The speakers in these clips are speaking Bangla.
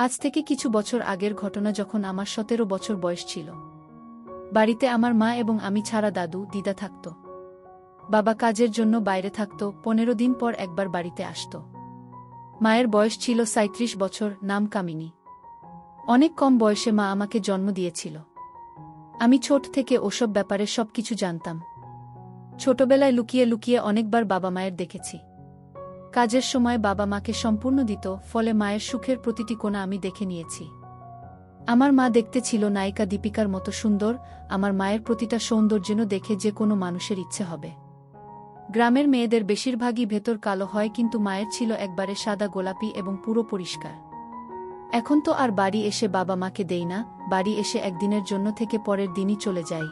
আজ থেকে কিছু বছর আগের ঘটনা যখন আমার সতেরো বছর বয়স ছিল। বাড়িতে আমার মা এবং আমি ছাড়া দাদু, দিদা থাকত। বাবা কাজের জন্য বাইরে থাকত, পনেরো দিন পর একবার বাড়িতে আসত। মায়ের বয়স ছিল সাঁত্রিশ বছর, নাম কামিনী। অনেক কম বয়সে মা আমাকে জন্ম দিয়েছিল। আমি ছোট থেকে ওসব ব্যাপারে সবকিছু জানতাম। ছোটবেলায় লুকিয়ে লুকিয়ে অনেকবার বাবা মায়ের দেখেছি। কাজের সময় বাবা মাকে সম্পূর্ণ দিত, ফলে মায়ের সুখের প্রতিটি কোণা আমি দেখে নিয়েছি। আমার মা দেখতে ছিল নায়িকা দীপিকার মতো সুন্দর, আমার মায়ের প্রতিটা সৌন্দর্যেন দেখে যে কোনো মানুষের ইচ্ছে হবে। গ্রামের মেয়েদের বেশিরভাগই ভেতর কালো হয়, কিন্তু মায়ের ছিল একবারে সাদা গোলাপি এবং পুরো পরিষ্কার। এখন তো আর বাড়ি এসে বাবা মাকে দেই না, বাড়ি এসে একদিনের জন্য থেকে পরের দিনই চলে যাই।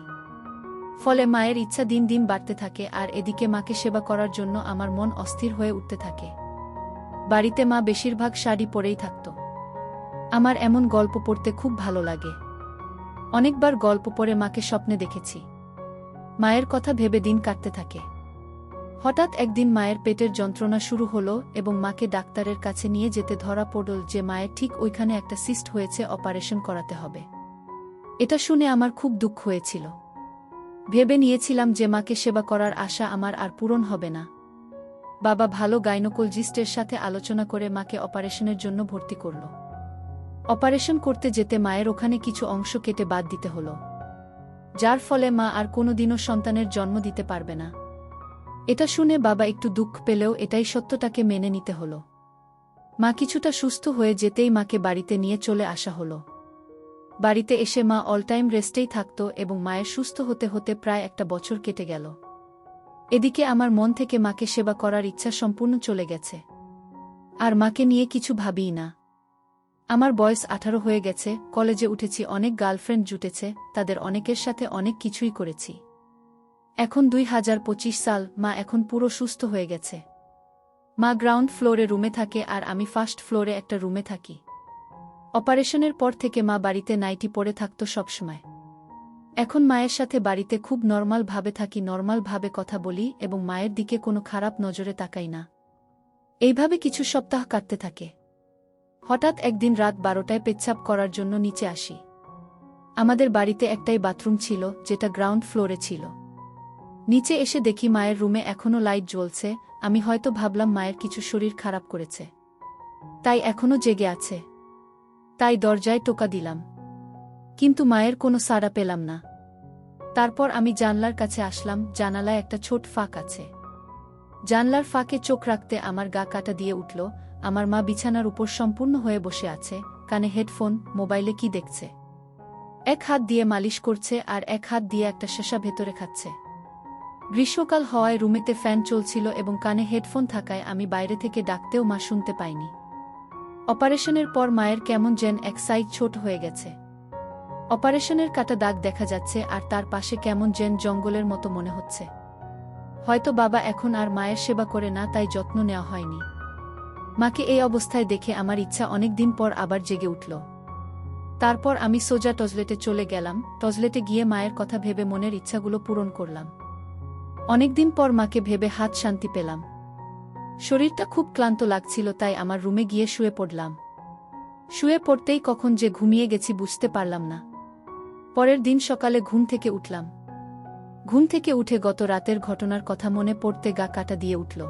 ফলে মায়ের ইচ্ছা দিন দিন বাড়তে থাকে আর এদিকে মাকে সেবা করার জন্য আমার মন অস্থির হয়ে উঠতে থাকে। বাড়িতে মা বেশিরভাগ শাড়ি পরেই থাকত। আমার এমন গল্প পড়তে খুব ভালো লাগে। অনেকবার গল্প পড়ে মাকে স্বপ্নে দেখেছি। মায়ের কথা ভেবে দিন কাটতে থাকে। হঠাৎ একদিন মায়ের পেটের যন্ত্রণা শুরু হলো এবং মাকে ডাক্তারের কাছে নিয়ে যেতে ধরা পড়ল যে মায়ের ঠিক ওইখানে একটা সিস্ট হয়েছে অপারেশন করাতে হবে। এটা শুনে আমার খুব দুঃখ হয়েছিল। ভেবে নিয়েছিলাম যে মাকে সেবা করার আশা আমার আর পূরণ হবে না। বাবা ভালো গাইনোকোলজিস্টের সাথে আলোচনা করে মাকে অপারেশনের জন্য ভর্তি করল। অপারেশন করতে যেতে মায়ের ওখানে কিছু অংশ কেটে বাদ দিতে হলো। যার ফলে মা আর কোনোদিনও সন্তানের জন্ম দিতে পারবে না। এটা শুনে বাবা একটু দুঃখ পেলেও এটাই সত্যটাকে মেনে নিতে হলো। মা কিছুটা সুস্থ হয়ে যেতেই মাকে বাড়িতে নিয়ে চলে আসা হলো। বাড়িতে এসে মা অল টাইম রেস্টেই থাকত এবং মায়ের সুস্থ হতে হতে প্রায় একটা বছর কেটে গেল। এদিকে আমার মন থেকে মাকে সেবা করার ইচ্ছা সম্পূর্ণ চলে গেছে। আর মাকে নিয়ে কিছু ভাবিই না। আমার বয়স আঠারো হয়ে গেছে, কলেজে উঠেছি, অনেক গার্লফ্রেন্ড জুটেছে, তাদের অনেকের সাথে অনেক কিছুই করেছি। এখন দুই হাজার পঁচিশ সাল, মা এখন পুরো সুস্থ হয়ে গেছে। মা গ্রাউন্ড ফ্লোরে রুমে থাকে আর আমি ফার্স্ট ফ্লোরে একটা রুমে থাকি। অপারেশনের পর থেকে মা বাড়িতে নাইটি পরে থাকত সবসময়। এখন মায়ের সাথে বাড়িতে খুব নর্মাল ভাবে থাকি, নর্মালভাবে কথা বলি এবং মায়ের দিকে কোনো খারাপ নজরে তাকাই না। এইভাবে কিছু সপ্তাহ কাটতে থাকে। হঠাৎ একদিন রাত বারোটায় পেচ্ছাপ করার জন্য নিচে আসি। আমাদের বাড়িতে একটাই বাথরুম ছিল, যেটা গ্রাউন্ড ফ্লোরে ছিল। নিচে এসে দেখি মায়ের রুমে এখনও লাইট জ্বলছে, আমি হয়তো ভাবলাম মায়ের কিছু শরীর খারাপ করেছে। তাই এখনও জেগে আছে। তাই দরজায় টোকা দিলাম। কিন্তু মায়ের কোনো সাড়া পেলাম না। তারপর আমি জানলার কাছে আসলাম, জানালায় একটা ছোট ফাঁক আছে। জানলার ফাঁকে চোখ রাখতে আমার গা কাটা দিয়ে উঠল, আমার মা বিছানার উপর সম্পূর্ণ হয়ে বসে আছে, কানে হেডফোন, মোবাইলে কি দেখছে। এক হাত দিয়ে মালিশ করছে আর এক হাত দিয়ে একটা শেষা ভেতরে খাচ্ছে। গ্রীষ্মকাল হওয়ায় রুমেতে ফ্যান চলছিল এবং কানে হেডফোন থাকায় আমি বাইরে থেকে ডাকতেও মা শুনতে পাইনি। অপারেশনের পর মায়ের কেমন যেন এক সাইড ছোট হয়ে গেছে। অপারেশনের কাটা দাগ দেখা যাচ্ছে আর তার পাশে কেমন যেন জঙ্গলের মতো মনে হচ্ছে। হয়তো বাবা এখন আর মায়ের সেবা করে না, তাই যত্ন নেওয়া হয়নি। মাকে এই অবস্থায় দেখে আমার ইচ্ছা অনেক দিন পর আবার জেগে উঠল। তারপর আমি সোজা টজলেটে চলে গেলাম টজলেটে গিয়ে মায়ের কথা ভেবে মনের ইচ্ছাগুলো পূরণ করলাম। অনেকদিন পর মাকে ভেবে হাত শান্তি পেলাম। শরীরটা খুব ক্লান্ত লাগছিল, তাই আমার রুমে গিয়ে শুয়ে পড়লাম। শুয়ে পড়তেই কখন যে ঘুমিয়ে গেছি বুঝতে পারলাম না। পরের দিন সকালে ঘুম থেকে উঠলাম। ঘুম থেকে উঠে গত রাতের ঘটনার কথা মনে পড়তে গা কাটা দিয়ে উঠল।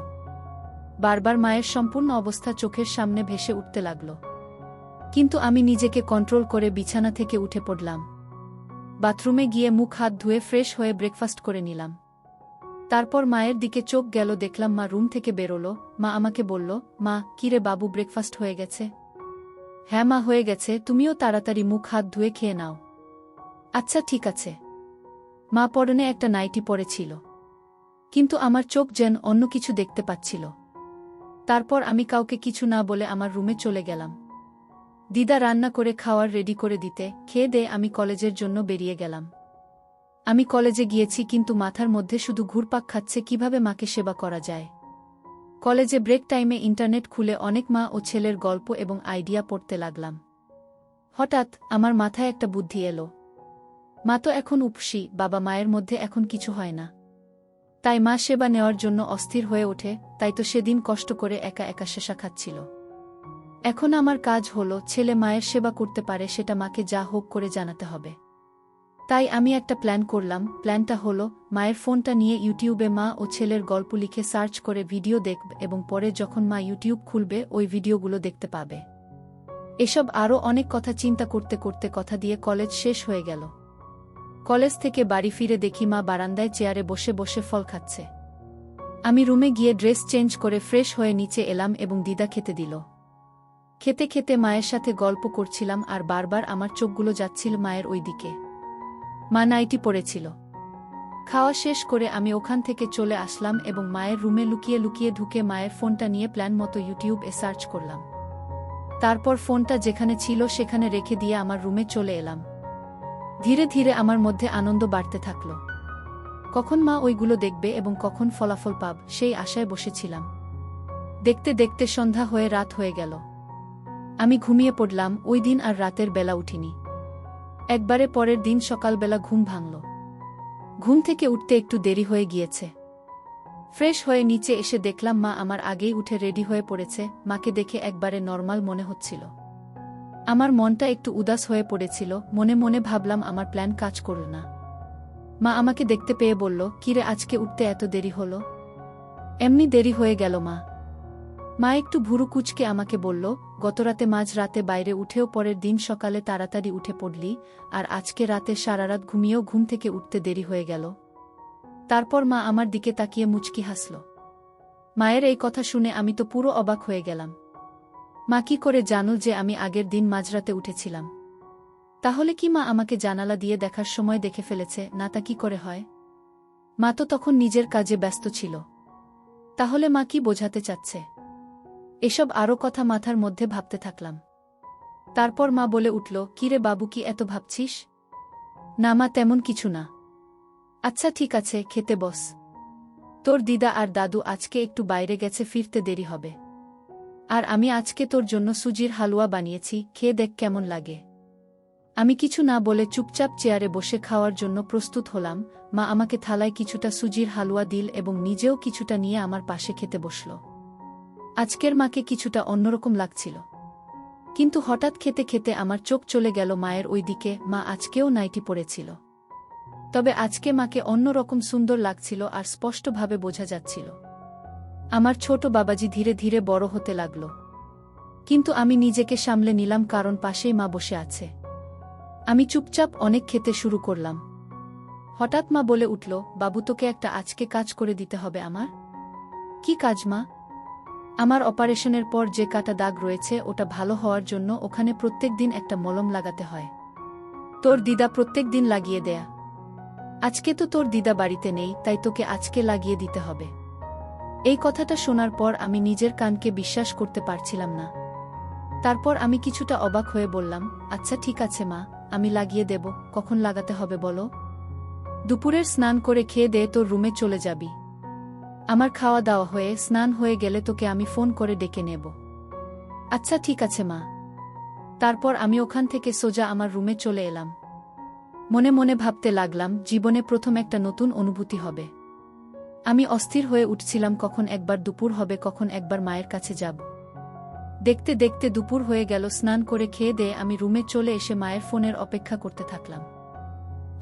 বারবার মায়ের সম্পূর্ণ অবস্থা চোখের সামনে ভেসে উঠতে লাগল। কিন্তু আমি নিজেকে কন্ট্রোল করে বিছানা থেকে উঠে পড়লাম। বাথরুমে গিয়ে মুখ হাত ধুয়ে ফ্রেশ হয়ে ব্রেকফাস্ট করে নিলাম। তারপর মায়ের দিকে চোখ গেল, দেখলাম মা রুম থেকে বেরোলো। মা আমাকে বলল, মা কিরে বাবু ব্রেকফাস্ট হয়ে গেছে? হ্যাঁ মা, হয়ে গেছে। তুমিও তাড়াতাড়ি মুখ হাত ধুয়ে খেয়ে নাও। আচ্ছা ঠিক আছে। মা পরনে একটা নাইটি পরেছিল। কিন্তু আমার চোখ যেন অন্য কিছু দেখতে পাচ্ছিল। তারপর আমি কাউকে কিছু না বলে আমার রুমে চলে গেলাম। দিদা রান্না করে, খাওয়ার রেডি করে দিতে, খেয়ে দে, আমি কলেজের জন্য বেরিয়ে গেলাম। আমি কলেজে গিয়েছি কিন্তু মাথার মধ্যে শুধু ঘুরপাক খাচ্ছে কীভাবে মাকে সেবা করা যায়। কলেজে ব্রেক টাইমে ইন্টারনেট খুলে অনেক মা ও ছেলের গল্প এবং আইডিয়া পড়তে লাগলাম। হঠাৎ আমার মাথায় একটা বুদ্ধি এলো। মা তো এখন উপসী, বাবা মায়ের মধ্যে এখন কিছু হয় না। তাই মা সেবা নেওয়ার জন্য অস্থির হয়ে ওঠে, তাই তো সেদিন কষ্ট করে একা একা শেষা খাচ্ছিল। এখন আমার কাজ হলো ছেলে মায়ের সেবা করতে পারে সেটা মাকে যা হোক করে জানাতে হবে। তাই আমি একটা প্ল্যান করলাম। প্ল্যানটা হলো, মায়ের ফোনটা নিয়ে ইউটিউবে মা ও ছেলের গল্প লিখে সার্চ করে ভিডিও দেখব এবং পরে যখন মা ইউটিউব খুলবে, ওই ভিডিওগুলো দেখতে পাবে। এসব আরও অনেক কথা চিন্তা করতে করতে কথা দিয়ে কলেজ শেষ হয়ে গেল। কলেজ থেকে বাড়ি ফিরে দেখি মা বারান্দায় চেয়ারে বসে বসে ফল খাচ্ছে। আমি রুমে গিয়ে ড্রেস চেঞ্জ করে ফ্রেশ হয়ে নিচে এলাম এবং দিদা খেতে দিল। খেতে খেতে মায়ের সাথে গল্প করছিলাম আর বারবার আমার চোখগুলো যাচ্ছিল মায়ের ওই দিকে। মা নাইটি পড়েছিল। খাওয়া শেষ করে আমি ওখান থেকে চলে আসলাম এবং মায়ের রুমে লুকিয়ে লুকিয়ে ঢুকে মায়ের ফোনটা নিয়ে প্ল্যান মতো ইউটিউব এ সার্চ করলাম। তারপর ফোনটা যেখানে ছিল সেখানে রেখে দিয়ে আমার রুমে চলে এলাম। ধীরে ধীরে আমার মধ্যে আনন্দ বাড়তে থাকল। কখন মা ওইগুলো দেখবে এবং কখন ফলাফল পাব, সেই আশায় বসেছিলাম। দেখতে দেখতে সন্ধ্যা হয়ে রাত হয়ে গেল। আমি ঘুমিয়ে পড়লাম, ওই দিন আর রাতের বেলা উঠিনি। একবারে পরের দিন সকালবেলা ঘুম ভাঙল। ঘুম থেকে উঠতে একটু দেরি হয়ে গিয়েছে। ফ্রেশ হয়ে নিচে এসে দেখলাম মা আমার আগেই উঠে রেডি হয়ে পড়েছে, মাকে দেখে একবারে নর্মাল মনে হচ্ছিল। আমার মনটা একটু উদাস হয়ে পড়েছিল, মনে মনে ভাবলাম আমার প্ল্যান কাজ করল না। মা আমাকে দেখতে পেয়ে বলল, কিরে আজকে উঠতে এত দেরি হলো? এমনি দেরি হয়ে গেল মা। মা একটু ভুরু কুচকে আমাকে বলল, গতরাতে মাঝ রাতে বাইরে উঠেও পরের দিন সকালে তাড়াতাড়ি উঠে পড়লি, আর আজকে রাতে সারারাত ঘুমিয়েও ঘুম থেকে উঠতে দেরি হয়ে গেল। তারপর মা আমার দিকে তাকিয়ে মুচকি হাসল। মায়ের এই কথা শুনে আমি তো পুরো অবাক হয়ে গেলাম। মা কি করে জানো যে আমি আগের দিন মাঝরাতে উঠেছিলাম? তাহলে কি মা আমাকে জানালা দিয়ে দেখার সময় দেখে ফেলেছে, না তা কি করে হয়? মা তো তখন নিজের কাজে ব্যস্ত ছিল। তাহলে মা কি বোঝাতে চাচ্ছে? এসব আরও কথা মাথার মধ্যে ভাবতে থাকলাম। তারপর মা বলে উঠল, কিরে বাবু, কি এত ভাবছিস? না মা, তেমন কিছু না। আচ্ছা ঠিক আছে, খেতে বস। তোর দিদা আর দাদু আজকে একটু বাইরে গেছে, ফিরতে দেরি হবে। আর আমি আজকে তোর জন্য সুজির হালুয়া বানিয়েছি, খেয়ে দেখ কেমন লাগে। আমি কিছু না বলে চুপচাপ চেয়ারে বসে খাওয়ার জন্য প্রস্তুত হলাম। মা আমাকে থালায় কিছুটা সুজির হালুয়া দিল এবং নিজেও কিছুটা নিয়ে আমার পাশে খেতে বসল। আজকের মাকে কিছুটা অন্যরকম লাগছিল। কিন্তু হঠাৎ খেতে খেতে আমার চোখ চলে গেল মায়ের ওই দিকে, মা আজকেও নাইটি পড়েছিল তবে আজকে মাকে অন্যরকম সুন্দর লাগছিল আর স্পষ্টভাবে বোঝা যাচ্ছিল। আমার ছোট বাবাজি ধীরে ধীরে বড় হতে লাগল। কিন্তু আমি নিজেকে সামলে নিলাম কারণ পাশেই মা বসে আছে। আমি চুপচাপ অনেক খেতে শুরু করলাম। হঠাৎ মা বলে উঠল, বাবু, তোকে একটা আজকে কাজ করে দিতে হবে আমার? কি কাজ, মা? আমার অপারেশনের পর যে কাটা দাগ রয়েছে ওটা ভালো হওয়ার জন্য ওখানে প্রত্যেক দিন একটা মলম লাগাতে হয়। তোর দিদা প্রত্যেক দিন লাগিয়ে দেয়া। আজকে তো তোর দিদা বাড়িতে নেই, তাই তোকে আজকে লাগিয়ে দিতে হবে। এই কথাটা শোনার পর আমি নিজের কানকে বিশ্বাস করতে পারছিলাম না। তারপর আমি কিছুটা অবাক হয়ে বললাম আচ্ছা ঠিক আছে মা, আমি লাগিয়ে দেব, কখন লাগাতে হবে বলো? দুপুরের স্নান করে খেয়ে দে, তোর রুমে চলে যাবি। আমার খাওয়া দাওয়া হয়ে, স্নান হয়ে গেলে তোকে আমি ফোন করে ডেকে নেব। আচ্ছা ঠিক আছে, মা। তারপর আমি ওখান থেকে সোজা আমার রুমে চলে এলাম। মনে মনে ভাবতে লাগলাম, জীবনে প্রথম একটা নতুন অনুভূতি হবে। আমি অস্থির হয়ে উঠছিলাম, কখন একবার দুপুর হবে, কখন একবার মায়ের কাছে যাব। দেখতে দেখতে দুপুর হয়ে গেল, স্নান করে খেয়ে দিয়ে আমি রুমে চলে এসে মায়ের ফোনের অপেক্ষা করতে থাকলাম।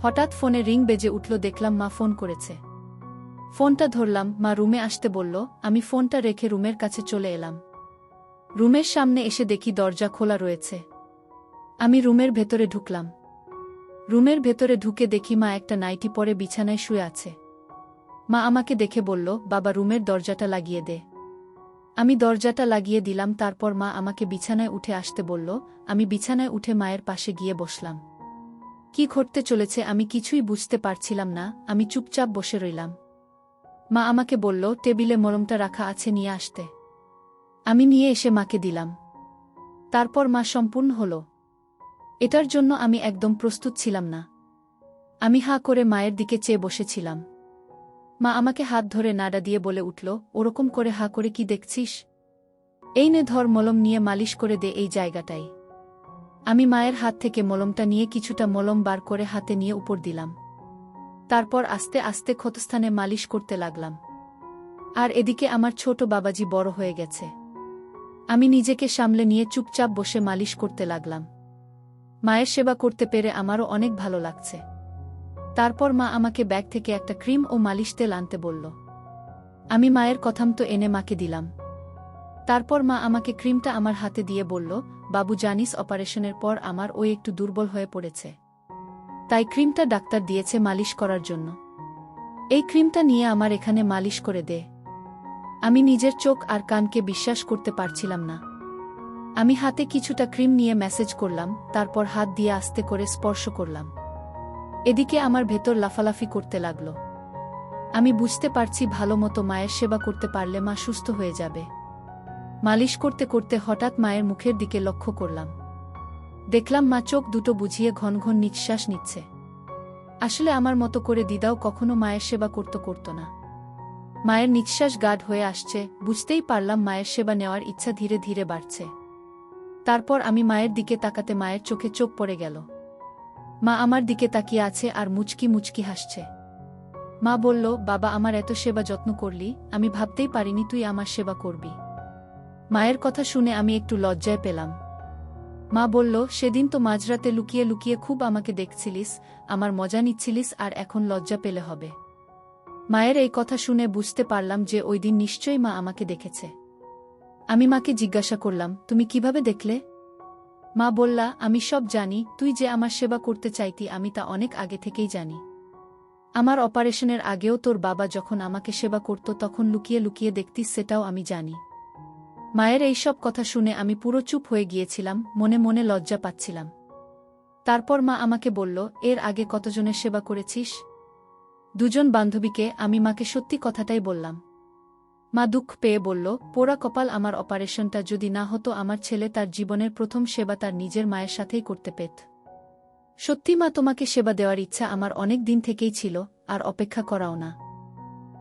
হঠাৎ ফোনে রিং বেজে উঠল, দেখলাম মা ফোন করেছে। ফোনটা ধরলাম, মা রুমে আসতে বলল, আমি ফোনটা রেখে রুমের কাছে চলে এলাম। রুমের সামনে এসে দেখি দরজা খোলা রয়েছে। আমি রুমের ভেতরে ঢুকলাম। রুমের ভেতরে ঢুকে দেখি মা একটা নাইটি পরে বিছানায় শুয়ে আছে। মা আমাকে দেখে বলল, বাবা রুমের দরজাটা লাগিয়ে দে। আমি দরজাটা লাগিয়ে দিলাম, তারপর মা আমাকে বিছানায় উঠে আসতে বলল, আমি বিছানায় উঠে মায়ের পাশে গিয়ে বসলাম। কি ঘটতে চলেছে আমি কিছুই বুঝতে পারছিলাম না, আমি চুপচাপ বসে রইলাম। মা আমাকে বলল, টেবিলে মলমটা রাখা আছে, নিয়ে আসতে। আমি নিয়ে এসে মাকে দিলাম। তারপর মা সম্পূর্ণ হল। এটার জন্য আমি একদম প্রস্তুত ছিলাম না। আমি হা করে মায়ের দিকে চেয়ে বসেছিলাম। মা আমাকে হাত ধরে নাড়া দিয়ে বলে উঠল, ওরকম করে হা করে কি দেখছিস? এই নে ধর মলম নিয়ে মালিশ করে দে এই জায়গাটাই আমি মায়ের হাত থেকে মলমটা নিয়ে কিছুটা মলম বার করে হাতে নিয়ে উপর দিলাম। তারপর আস্তে আস্তে ক্ষতস্থানে মালিশ করতে লাগলাম। আর এদিকে আমার ছোট বাবাজি বড় হয়ে গেছে। আমি নিজেকে সামলে নিয়ে চুপচাপ বসে মালিশ করতে লাগলাম। মায়ের সেবা করতে পেরে আমারও অনেক ভালো লাগছে। তারপর মা আমাকে ব্যাগ থেকে একটা ক্রিম ও মালিশ তেল আনতে বলল। আমি মায়ের কথাম তো এনে মাকে দিলাম। তারপর মা আমাকে ক্রিমটা আমার হাতে দিয়ে বলল, বাবু জানিস অপারেশনের পর আমার ওই একটু দুর্বল হয়ে পড়েছে। তাই ক্রিমটা ডাক্তার দিয়েছে মালিশ করার জন্য। এই ক্রিমটা নিয়ে আমার এখানে মালিশ করে দে। আমি নিজের চোখ আর কানকে বিশ্বাস করতে পারছিলাম না। আমি হাতে কিছুটা ক্রিম নিয়ে মেসেজ করলাম, তারপর হাত দিয়ে আস্তে করে স্পর্শ করলাম। এদিকে আমার ভেতর লাফালাফি করতে লাগল। আমি বুঝতে পারছি ভালো মতো মায়ের সেবা করতে পারলে মা সুস্থ হয়ে যাবে। মালিশ করতে করতে হঠাৎ মায়ের মুখের দিকে লক্ষ্য করলাম। দেখলাম মা চোখ দুটো বুঝিয়ে ঘন ঘন নিঃশ্বাস নিচ্ছে। আসলে আমার মতো করে দিদাও কখনো মায়ের সেবা করত করত না। মায়ের নিঃশ্বাস গাঢ় হয়ে আসছে, বুঝতেই পারলাম মায়ের সেবা নেওয়ার ইচ্ছা ধীরে ধীরে বাড়ছে। তারপর আমি মায়ের দিকে তাকাতে মায়ের চোখে চোখ পড়ে গেল। মা আমার দিকে তাকিয়ে আছে আর মুচকি মুচকি হাসছে। মা বলল, বাবা, আমার এত সেবা যত্ন করলি, আমি ভাবতেই পারিনি তুই আমার সেবা করবি। মায়ের কথা শুনে আমি একটু লজ্জায় পেলাম। মা বলল, সেদিন তো মাঝরাতে লুকিয়ে লুকিয়ে খুব আমাকে দেখছিলিস, আমার মজা নিচ্ছিলিস আর এখন লজ্জা পেলে হবে। মায়ের এই কথা শুনে বুঝতে পারলাম যে ওই দিন নিশ্চয়ই মা আমাকে দেখেছে। আমি মাকে জিজ্ঞাসা করলাম, তুমি কীভাবে দেখলে? মা বললা, আমি সব জানি, তুই যে আমার সেবা করতে চাইতি আমি তা অনেক আগে থেকেই জানি। আমার অপারেশনের আগেও তোর বাবা যখন আমাকে সেবা করত তখন লুকিয়ে লুকিয়ে দেখতিস সেটাও আমি জানি। মায়ের এই সব কথা শুনে আমি পুরো চুপ হয়ে গিয়েছিলাম, মনে মনে লজ্জা পাচ্ছিলাম। তারপর মা আমাকে বলল, এর আগে কতজনের সেবা করেছিস? দুজন বান্ধবীকে আমি মাকে সত্যি কথাটাই বললাম। মা দুঃখ পেয়ে বলল, পোড়া কপাল আমার অপারেশনটা যদি না হতো আমার ছেলে তার জীবনের প্রথম সেবা তার নিজের মায়ের সাথেই করতে পেত। সত্যি মা তোমাকে সেবা দেওয়ার ইচ্ছা আমার অনেক দিন থেকেই ছিল, আর অপেক্ষা করাও না।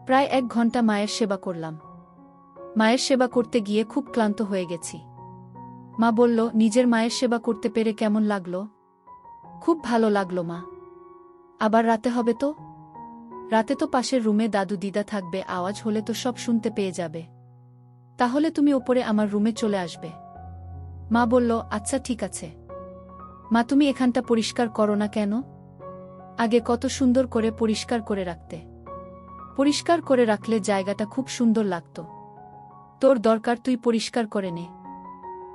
প্রায় এক ঘণ্টা মায়ের সেবা করলাম। মায়ের সেবা করতে গিয়ে খুব ক্লান্ত হয়ে গেছি। মা বলল, নিজের মায়ের সেবা করতে পেরে কেমন লাগল? খুব ভালো লাগল, মা। আবার রাতে হবে তো? রাতে তো পাশের রুমে দাদু দিদা থাকবে, আওয়াজ হলে তো সব শুনতে পেয়ে যাবে। তাহলে তুমি ওপরে আমার রুমে চলে আসবে। মা বলল আচ্ছা ঠিক আছে। মা, তুমি এখানটা পরিষ্কার করো না কেন? আগে কত সুন্দর করে পরিষ্কার করে রাখতে। পরিষ্কার করে রাখলে জায়গাটা খুব সুন্দর লাগত। তোর দরকার তুই পরিষ্কার করে নে।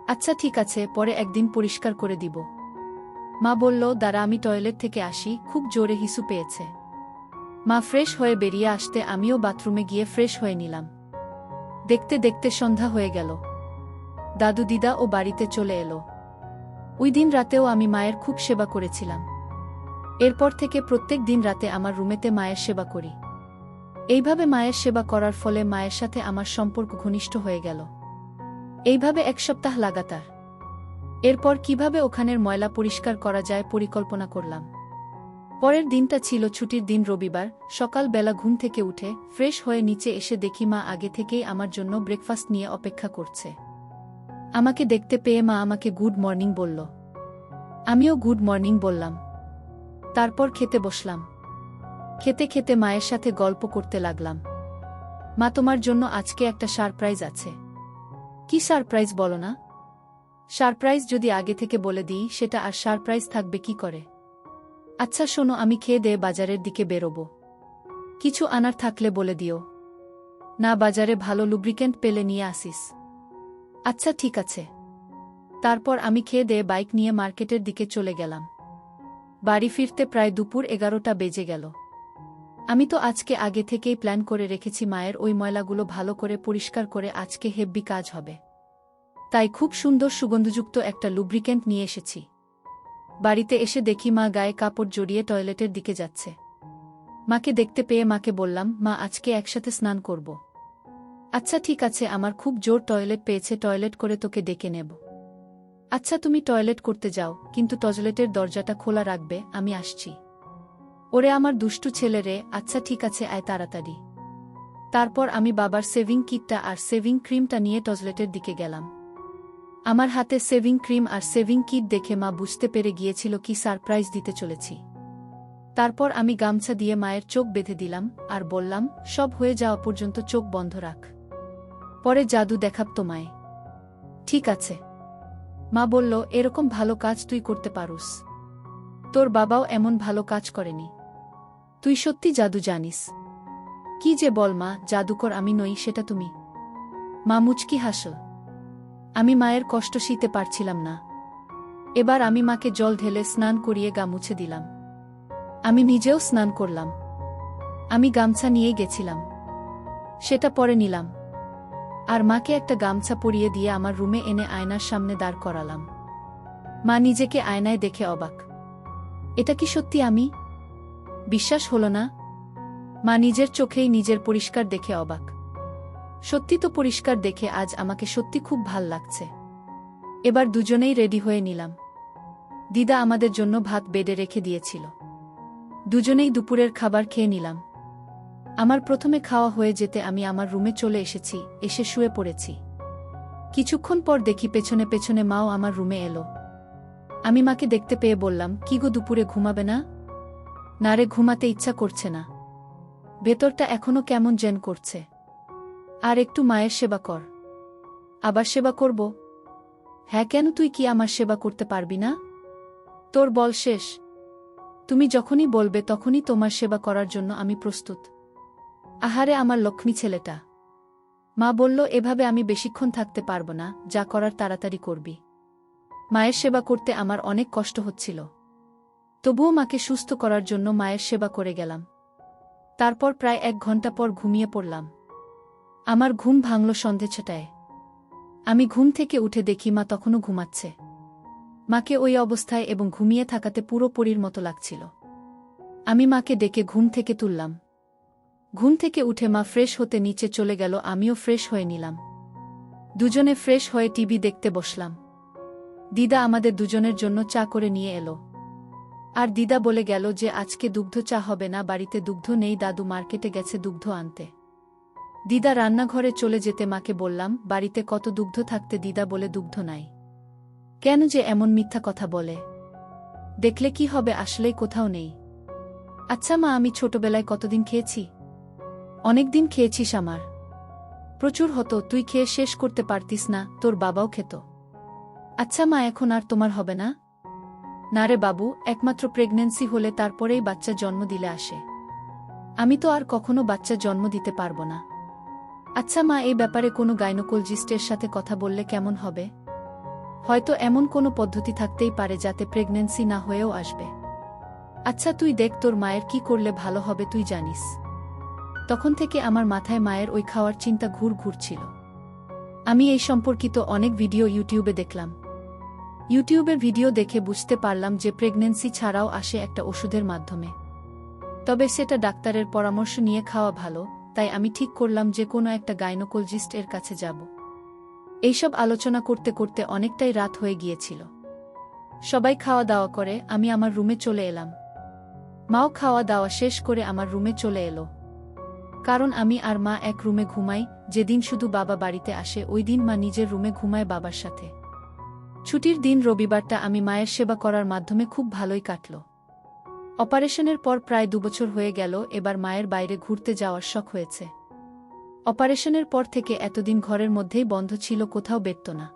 আচ্ছা ঠিক আছে, পরে একদিন পরিষ্কার করে দিব। মা বলল, দাঁড়া, আমি টয়লেট থেকে আসি। খুব জোরে হিসু পেয়েছে। মা ফ্রেশ হয়ে বেরিয়ে আসতে আমিও বাথরুমে গিয়ে ফ্রেশ হয়ে নিলাম। দেখতে দেখতে সন্ধ্যা হয়ে গেল। দাদু দিদা ও বাড়িতে চলে এলো। ওই দিন রাতেও আমি মায়ের খুব সেবা করেছিলাম। এরপর থেকে প্রত্যেক দিন রাতে আমার রুমেতে মায়ের সেবা করি। এইভাবে মায়ের সেবা করার ফলে মায়ের সাথে আমার সম্পর্ক ঘনিষ্ঠ হয়ে গেল। এইভাবে এক সপ্তাহ লাগাতার। এরপর কীভাবে ওখানের ময়লা পরিষ্কার করা যায় পরিকল্পনা করলাম। পরের দিনটা ছিল ছুটির দিন রবিবার সকাল বেলা ঘুম থেকে উঠে ফ্রেশ হয়ে নিচে এসে দেখি মা আগে থেকেই আমার জন্য ব্রেকফাস্ট নিয়ে অপেক্ষা করছে। আমাকে দেখতে পেয়ে মা আমাকে গুড মর্নিং বলল। আমিও গুড মর্নিং বললাম। তারপর খেতে বসলাম। খেতে খেতে মায়ের সাথে গল্প করতে লাগলাম। মা, তোমার জন্য আজকে একটা সারপ্রাইজ আছে। কি সারপ্রাইজ বলো না? সারপ্রাইজ যদি আগে থেকে বলে দিই, সেটা আর সারপ্রাইজ থাকবে কি করে? আচ্ছা শোনো, আমি খেয়ে দে বাজারের দিকে বেরোব। কিছু আনার থাকলে বলে দিও। না, বাজারে ভালো লুব্রিকেন্ট পেলে নিয়ে আসিস। আচ্ছা ঠিক আছে। তারপর আমি খেয়ে দিয়ে বাইক নিয়ে মার্কেটের দিকে চলে গেলাম। বাড়ি ফিরতে প্রায় দুপুর এগারোটা বেজে গেল। আমি তো আজকে আগে থেকেই প্ল্যান করে রেখেছি মায়ের ওই ময়লাগুলো ভালো করে পরিষ্কার করে আজকে হেব্বি কাজ হবে। তাই খুব সুন্দর সুগন্ধযুক্ত একটা লুব্রিকেন্ট নিয়ে এসেছি। বাড়িতে এসে দেখি মা গায়ে কাপড় জড়িয়ে টয়লেটের দিকে যাচ্ছে। মাকে দেখতে পেয়ে মাকে বললাম, মা, আজকে একসাথে স্নান করব। আচ্ছা ঠিক আছে, আমার খুব জোর টয়লেট পেয়েছে টয়লেট করে তোকে ডেকে নেব। আচ্ছা তুমি টয়লেট করতে যাও, কিন্তু টয়লেটের দরজাটা খোলা রাখবে, আমি আসছি। ওরে আমার দুষ্টু ছেলে রে আচ্ছা ঠিক আছে, আয় তাড়াতাড়ি। তারপর আমি বাবার সেভিং কিটটা আর সেভিং ক্রিমটা নিয়ে টয়লেটের দিকে গেলাম। আমার হাতে সেভিং ক্রিম আর সেভিং কিট দেখে মা বুঝতে পেরে গিয়েছিল কি সারপ্রাইজ দিতে চলেছি। তারপর আমি গামছা দিয়ে মায়ের চোখ বেঁধে দিলাম আর বললাম, সব হয়ে যাওয়া পর্যন্ত চোখ বন্ধ রাখ। পরে জাদু দেখাব তো মায়ে ঠিক আছে। মা বলল, এরকম ভালো কাজ তুই করতে পারুস। তোর বাবাও এমন ভালো কাজ করেনি। তুই সত্যি জাদু জানিস। কি যে বল মা, জাদুকর আমি নই, সেটা তুমি। মা মুচকি হাসল। আমি মায়ের কষ্ট শীতে পারছিলাম না। এবার আমি মাকে জল ঢেলে স্নান করিয়ে গা মুছে দিলাম। আমি নিজেও স্নান করলাম। আমি গামছা নিয়ে গেছিলাম। সেটা পরে নিলাম। আর মাকে একটা গামছা পরিয়ে দিয়ে আমার রুমে এনে আয়নার সামনে দাঁড় করালাম। মা নিজেকে আয়নায় দেখে অবাক। এটা কি সত্যি আমি? বিশ্বাস হল না? মা নিজের চোখেই নিজের পরিষ্কার দেখে অবাক। সত্যি তো পরিষ্কার দেখে আজ আমাকে সত্যি খুব ভালো লাগছে। এবার দুজনেই রেডি হয়ে নিলাম। দিদা আমাদের জন্য ভাত বেডে রেখে দিয়েছিল। দুজনেই দুপুরের খাবার খেয়ে নিলাম। আমার প্রথমে খাওয়া হয়ে যেতে আমি আমার রুমে চলে এসেছি, এসে শুয়ে পড়েছি। কিছুক্ষণ পর দেখি পেছনে পেছনে মাও আমার রুমে এলো। আমি মাকে দেখতে পেয়ে বললাম, কি গো দুপুরে ঘুমাবে না? নারে ঘুমাতে ইচ্ছা করছে না। ভেতরটা এখনও কেমন জেন করছে। আর একটু মায়ের সেবা কর। আবার সেবা করব? হ্যাঁ কেন তুই কি আমার সেবা করতে পারবি না? তোর বল শেষ। তুমি যখনই বলবে তখনই তোমার সেবা করার জন্য আমি প্রস্তুত। আহারে আমার লক্ষ্মী ছেলেটা। মা বলল, এভাবে আমি বেশিক্ষণ থাকতে পারব না। যা করার তাড়াতাড়ি করবি। মায়ের সেবা করতে আমার অনেক কষ্ট হচ্ছিল। তবুও মাকে সুস্থ করার জন্য মায়ের সেবা করে গেলাম। তারপর প্রায় এক ঘণ্টা পর ঘুমিয়ে পড়লাম। আমার ঘুম ভাঙল সন্ধে ছটায়। আমি ঘুম থেকে উঠে দেখি মা তখনও ঘুমাচ্ছে। মাকে ওই অবস্থায় এবং ঘুমিয়ে থাকাতে পুরোপুরির মতো লাগছিল। আমি মাকে ডেকে ঘুম থেকে তুললাম। ঘুম থেকে উঠে মা ফ্রেশ হতে নিচে চলে গেল, আমিও ফ্রেশ হয়ে নিলাম। দুজনে ফ্রেশ হয়ে টিভি দেখতে বসলাম। দিদা আমাদের দুজনের জন্য চা করে নিয়ে এলো। আর দিদা বলে গেল যে আজকে দুগ্ধ চা হবে না, বাড়িতে দুগ্ধ নেই, দাদু মার্কেটে গেছে দুগ্ধ আনতে। দিদা রান্নাঘরে চলে যেতে মাকে বললাম, বাড়িতে কত দুগ্ধ থাকতে দিদা বলে দুগ্ধ নাই। কেন যে এমন মিথ্যা কথা বলে। দেখলে কি হবে, আসলেই কোথাও নেই। আচ্ছা মা, আমি ছোটবেলায় কতদিন খেয়েছি? অনেকদিন খেয়েছিস আমার। প্রচুর হতো, তুই খেয়ে শেষ করতে পারতিস না, তোর বাবাও খেত। আচ্ছা মা, এখন আর তোমার হবে না? না রে বাবু, একমাত্র প্রেগন্যান্সি হলে তারপরেই বাচ্চা জন্ম দিলে আসে। আমি তো আর কখনো বাচ্চা জন্ম দিতে পারব না। আচ্ছা মা, এই ব্যাপারে কোনো গাইনোকোলজিস্টের সাথে কথা বললে কেমন হবে? হয়তো এমন কোনো পদ্ধতি থাকতেই পারে যাতে প্রেগন্যান্সি না হয়েও আসবে। আচ্ছা তুই দেখ তোর মায়ের কি করলে ভালো হবে, তুই জানিস। তখন থেকে আমার মাথায় মায়ের ওই খাওয়ার চিন্তা ঘুর ঘুরছিল। আমি এই সম্পর্কিত অনেক ভিডিও ইউটিউবে দেখলাম। ইউটিউবের ভিডিও দেখে বুঝতে পারলাম যে প্রেগন্যান্সি ছাড়াও আসে একটা ওষুধের মাধ্যমে। তবে সেটা ডাক্তারের পরামর্শ নিয়ে খাওয়া ভালো, তাই আমি ঠিক করলাম যে কোনো একটা গাইনোকোলজিস্ট এর কাছে যাব। এইসব আলোচনা করতে করতে অনেকটাই রাত হয়ে গিয়েছিল। সবাই খাওয়া দাওয়া করে, আমি আমার রুমে চলে এলাম। মাও খাওয়া দাওয়া শেষ করে আমার রুমে চলে এলো। কারণ আমি আর মা এক রুমে ঘুমাই, যেদিন শুধু বাবা বাড়িতে আসে, ওই দিন মা নিজের রুমে ঘুমায় বাবার সাথে। ছুটির দিন রবিবারটা আমি মায়ের সেবা করার মাধ্যমে খুব ভালোই কাটল। অপারেশনের পর প্রায় দুবছর হয়ে গেল, এবার মায়ের বাইরে ঘুরতে যাওয়ার শখ হয়েছে। অপারেশনের পর থেকে এতদিন ঘরের মধ্যেই বন্ধ ছিল, কোথাও বেরত না।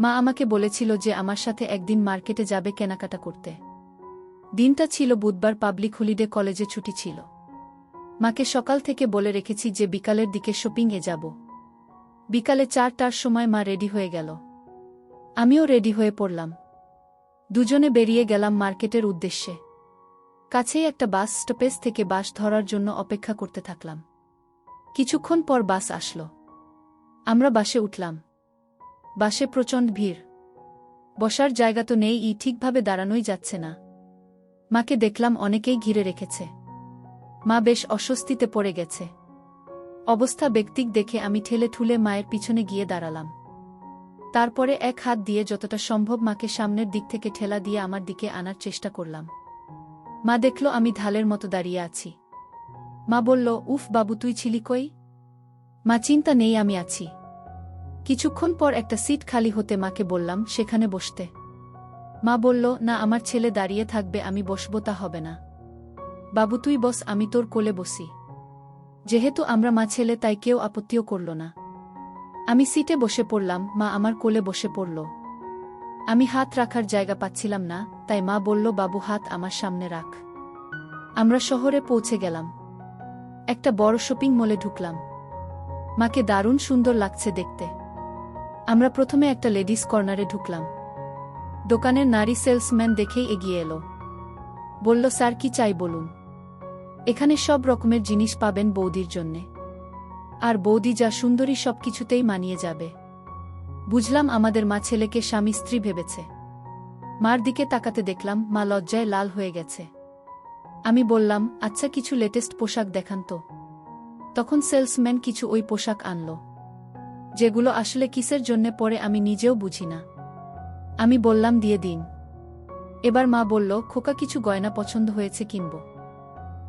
মা আমাকে বলেছিল যে আমার সাথে একদিন মার্কেটে যাবে কেনাকাটা করতে। দিনটা ছিল বুধবার, পাবলিক হলিডে কলেজে ছুটি ছিল। মাকে সকাল থেকে বলে রেখেছি যে বিকালের দিকে শপিংয়ে যাব। বিকালে চারটার সময় মা রেডি হয়ে গেল। আমিও রেডি হয়ে পড়লাম। দুজনে বেরিয়ে গেলাম মার্কেটের উদ্দেশ্যে। কাছেই একটা বাস স্টপেজ থেকে বাস ধরার জন্য অপেক্ষা করতে থাকলাম। কিছুক্ষণ পর বাস আসলো। আমরা বাসে উঠলাম। বাসে প্রচণ্ড ভিড়। বসার জায়গা তো নেই, ই ঠিকভাবে দাঁড়ানোই যাচ্ছে না। মাকে দেখলাম অনেকেই ঘিরে রেখেছে। মা বেশ অস্বস্তিতে পড়ে গেছে। অবস্থা ব্যক্তিক দেখে আমি ঠেলে ঠুলে মায়ের পিছনে গিয়ে দাঁড়ালাম। তারপরে এক হাত দিয়ে যতটা সম্ভব মাকে সামনের দিক থেকে ঠেলা দিয়ে আমার দিকে আনার চেষ্টা করলাম। মা দেখল আমি ঢালের মতো দাঁড়িয়ে আছি। মা বলল, উফ, বাবু, তুই ছিলি কই? মা, চিন্তা নেই, আমি আছি। কিছুক্ষণ পর একটা সিট খালি হতে মাকে বললাম, সেখানে বসতে। মা বলল, না, আমার ছেলে দাঁড়িয়ে থাকবে, আমি বসবো, তা হবে না। বাবু, তুই বস, আমি তোর কোলে বসি। যেহেতু আমরা মা ছেলে, তাই কেউ আপত্তিও করল না। আমি সিটে বসে পড়লাম, মা আমার কোলে বসে পড়ল। আমি হাত রাখার জায়গা পাচ্ছিলাম না, তাই মা বলল, বাবু, হাত আমার সামনে রাখ। আমরা শহরে পৌঁছে গেলাম। একটা বড় শপিং মলে ঢুকলাম। মাকে দারুণ সুন্দর লাগছে দেখতে। আমরা প্রথমে একটা লেডিস কর্নারে ঢুকলাম। দোকানের নারী সেলসম্যান দেখেই এগিয়ে এলো। বলল, স্যার, কি চাই বলুন? এখানে সব রকমের জিনিস পাবেন বৌদির জন্যে। আর বৌদি যা সুন্দরী সব কিছুতেই মানিয়ে যাবে। বুঝলাম আমাদের মা ছেলেকে স্বামী স্ত্রী ভেবেছে। মার দিকে তাকাতে দেখলাম মা লজ্জায় লাল হয়ে গেছে। আমি বললাম আচ্ছা কিছু লেটেস্ট পোশাক দেখান তো। তখন সেলসম্যান কিছু ওই পোশাক আনল, যেগুলো আসলে কিসের জন্যে পরে আমি নিজেও বুঝি না। আমি বললাম, দিয়ে দিন। এবার মা বলল, খোকা কিছু গয়না পছন্দ হয়েছে কিনব।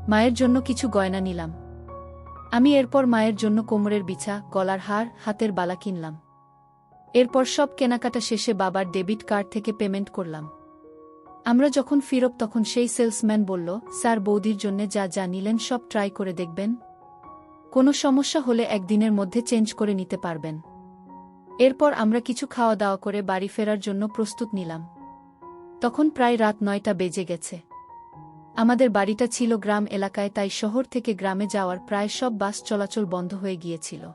মায়ের জন্য কিছু গয়না নিলাম। আমি এরপর মায়ের জন্য কোমরের বিছা, গলার হার, হাতের বালা কিনলাম। এরপর সব কেনাকাটা শেষে বাবার ডেবিট কার্ড থেকে পেমেন্ট করলাম। আমরা যখন ফিরব তখন সেই সেলসম্যান বলল, স্যার, বৌদির জন্য যা যা নিলেন সব ট্রাই করে দেখবেন। কোনো সমস্যা হলে একদিনের মধ্যে চেঞ্জ করে নিতে পারবেন। এরপর আমরা কিছু খাওয়া দাওয়া করে বাড়ি ফেরার জন্য প্রস্তুত নিলাম। তখন প্রায় রাত নয়টা বেজে গেছে। আমাদের বাড়িটা ছিল গ্রাম এলাকায়, তাই শহর থেকে গ্রামে যাওয়ার প্রায় সব বাস চলাচল বন্ধ হয়ে গিয়েছিল।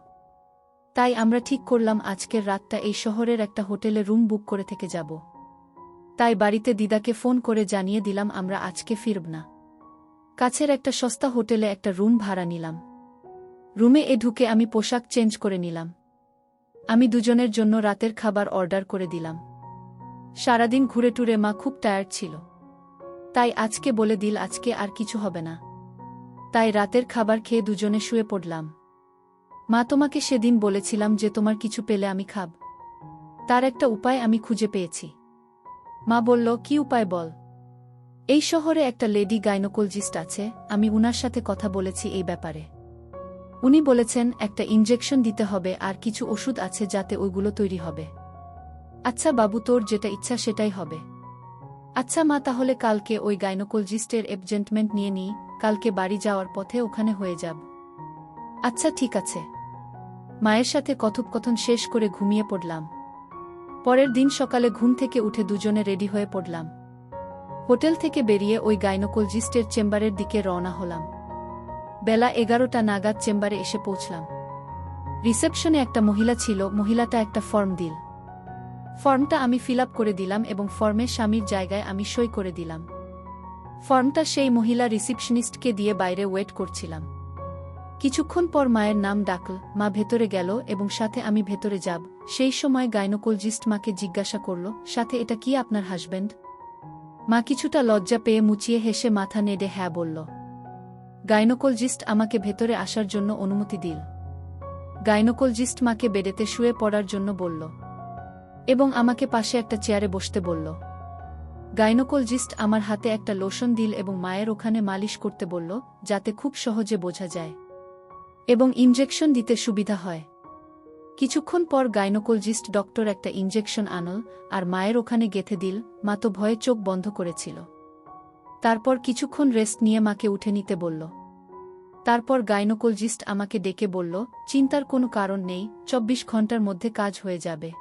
তাই আমরা ঠিক করলাম আজকের রাতটা এই শহরের একটা হোটেলে রুম বুক করে থেকে যাব। তাই বাড়িতে দিদাকে ফোন করে জানিয়ে দিলাম, আমরা আজকে ফিরব না। কাছের একটা সস্তা হোটেলে একটা রুম ভাড়া নিলাম। রুমে এ ঢুকে আমি পোশাক চেঞ্জ করে নিলাম। আমি দুজনের জন্য রাতের খাবার অর্ডার করে দিলাম। সারাদিন ঘুরে টুরে মা খুব টায়ার্ড ছিল। তাই আজকে বলে দিল, আজকে আর কিছু হবে না। তাই রাতের খাবার খেয়ে দুজনে শুয়ে পড়লাম। মা তোমাকে সেদিন বলেছিলাম যে তোমার কিছু পেলে আমি খাব। তার একটা উপায় আমি খুঁজে পেয়েছি। মা বলল, কি উপায় বল? এই শহরে একটা লেডি গাইনোকোলজিস্ট আছে, আমি উনার সাথে কথা বলেছি এই ব্যাপারে। উনি বলেছেন, একটা ইনজেকশন দিতে হবে আর কিছু ওষুধ আছে যাতে ওইগুলো তৈরি হবে। আচ্ছা বাবু, তোর যেটা ইচ্ছা সেটাই হবে। আচ্ছা মা, তাহলে কালকে ওই গাইনোকোলজিস্টের এপজেন্টমেন্ট নিয়ে নিই কালকে বাড়ি যাওয়ার পথে ওখানে হয়ে যাব। আচ্ছা ঠিক আছে। মায়ের সাথে কথোপকথন শেষ করে ঘুমিয়ে পড়লাম। পরের দিন সকালে ঘুম থেকে উঠে দুজনে রেডি হয়ে পড়লাম। হোটেল থেকে বেরিয়ে ওই গাইনোকোলজিস্টের চেম্বারের দিকে রওনা হলাম। বেলা এগারোটা নাগাদ চেম্বারে এসে পৌঁছলাম। রিসেপশনে একটা মহিলা ছিল, মহিলাটা একটা ফর্ম দিল। ফর্মটা আমি ফিল করে দিলাম এবং ফর্মে স্বামীর জায়গায় আমি সই করে দিলাম। ফর্মটা সেই মহিলা রিসিপশনিস্টকে দিয়ে বাইরে ওয়েট করছিলাম। কিছুক্ষণ পর মায়ের নাম ডাকল, মা ভেতরে গেল এবং সাথে আমি ভেতরে যাব। সেই সময় গাইনোকোলজিস্ট মাকে জিজ্ঞাসা করল, সাথে এটা কি আপনার হাজব্যান্ড মা কিছুটা লজ্জা পেয়ে মুচিয়ে হেসে মাথা নেড়ে হ্যাঁ বলল। গাইনোকোলজিস্ট আমাকে ভেতরে আসার জন্য অনুমতি দিল। গাইনোকোলজিস্ট মাকে বেডেতে শুয়ে পড়ার জন্য বলল এবং আমাকে পাশে একটা চেয়ারে বসতে বলল। গাইনোকোলজিস্ট আমার হাতে একটা লোশন দিল এবং মায়ের ওখানে মালিশ করতে বলল, যাতে খুব সহজে বোঝা যায়। এবং ইনজেকশন দিতে সুবিধা হয়। কিছুক্ষণ পর গাইনোকোলজিস্ট ডক্টর একটা ইনজেকশন আনল, আর মায়ের ওখানে গেথে দিল, মা তো ভয়ে চোখ বন্ধ করেছিল। তারপর কিছুক্ষণ রেস্ট নিয়ে মাকে উঠে নিতে বলল। তারপর গাইনোকোলজিস্ট আমাকে ডেকে বলল, চিন্তার কোনো কারণ নেই, চব্বিশ ঘণ্টার মধ্যে কাজ হয়ে যাবে।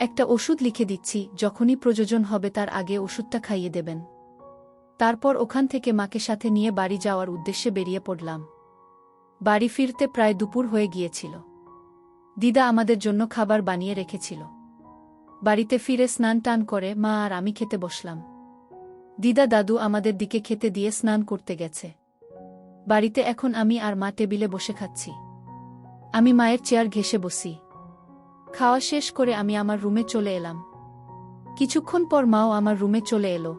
একটা ওষুধ লিখে দিচ্ছি, যখনই প্রয়োজন হবে তার আগে ওষুধটা খাইয়ে দেবেন। তারপর ওখান থেকে মাকে সাথে নিয়ে বাড়ি যাওয়ার উদ্দেশ্যে বেরিয়ে পড়লাম। বাড়ি ফিরতে প্রায় দুপুর হয়ে গিয়েছিল। দিদা আমাদের জন্য খাবার বানিয়ে রেখেছিল। বাড়িতে ফিরে স্নান টান করে মা আর আমি খেতে বসলাম। দিদা দাদু আমাদের দিকে খেতে দিয়ে স্নান করতে গেছে। বাড়িতে এখন আমি আর মা টেবিলে বসে খাচ্ছি। আমি মায়ের চেয়ার ঘেসে বসি। খাওয়া শেষ করে আমি আমার রুমে চলে এলাম। কিছুক্ষণ পর মাও আমার রুমে চলে এলো।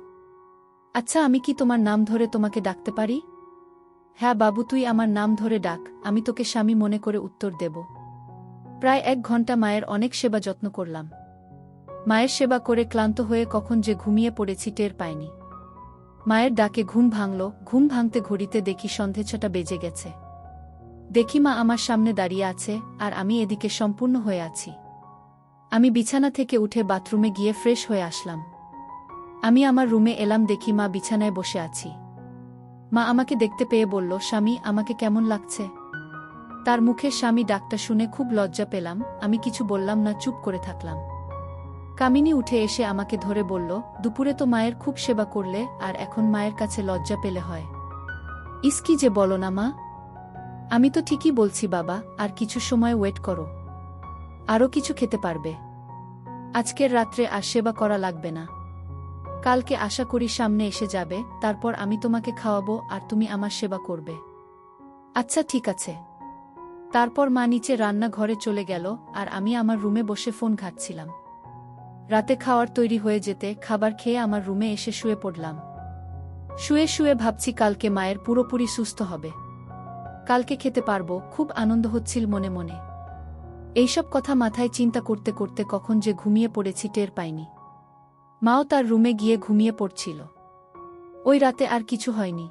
আচ্ছা আমি কি তোমার নাম ধরে তোমাকে ডাকতে পারি? হ্যাঁ বাবু, তুই আমার নাম ধরে ডাক, আমি তোকে স্বামী মনে করে উত্তর দেব। প্রায় এক ঘণ্টা মায়ের অনেক সেবা যত্ন করলাম। মায়ের সেবা করে ক্লান্ত হয়ে কখন যে ঘুমিয়ে পড়েছি টের পাইনি। মায়ের ডাকে ঘুম ভাঙল, ঘুম ভাঙতে ঘড়িতে দেখি সন্ধে ছটা বেজে গেছে। দেখি মা আমার সামনে দাঁড়িয়ে আছে, আর আমি এদিকে সম্পূর্ণ হয়ে আছি। আমি বিছানা থেকে উঠে বাথরুমে গিয়ে ফ্রেশ হয়ে আসলাম। আমি আমার রুমে এলাম দেখি মা বিছানায় বসে আছি। মা আমাকে দেখতে পেয়ে বলল, স্বামী, আমাকে কেমন লাগছে? তার মুখের স্বামী ডাকটা শুনে খুব লজ্জা পেলাম। আমি কিছু বললাম না, চুপ করে থাকলাম। কামিনী উঠে এসে আমাকে ধরে বলল, দুপুরে তো মায়ের খুব সেবা করলে, আর এখন মায়ের কাছে লজ্জা পেলে হয়। ইসকি যে বলো না মা? আমি তো ঠিকই বলছি বাবা, আর কিছু সময় ওয়েট করো। আরও কিছু খেতে পারবে। আজকের রাত্রে আর সেবা করা লাগবে না। কালকে আশা করি সামনে এসে যাবে, তারপর আমি তোমাকে খাওয়াবো আর তুমি আমার সেবা করবে। আচ্ছা ঠিক আছে। তারপর মা নিচে রান্নাঘরে চলে গেল আর আমি আমার রুমে বসে ফোন ঘাটছিলাম। রাতে খাওয়ার তৈরি হয়ে যেতে খাবার খেয়ে আমার রুমে এসে শুয়ে পড়লাম। শুয়ে শুয়ে ভাবছি কালকে মায়ের পুরোপুরি সুস্থ হবে। কালকে খেতে পারব, খুব আনন্দ হচ্ছিল মনে মনে। এইসব কথা মাথায় চিন্তা করতে করতে কখন যে ঘুমিয়ে পড়েছি টের পাইনি। মাও তার রুমে গিয়ে ঘুমিয়ে পড়ছিল। ওই রাতে আর কিছু হয়নি।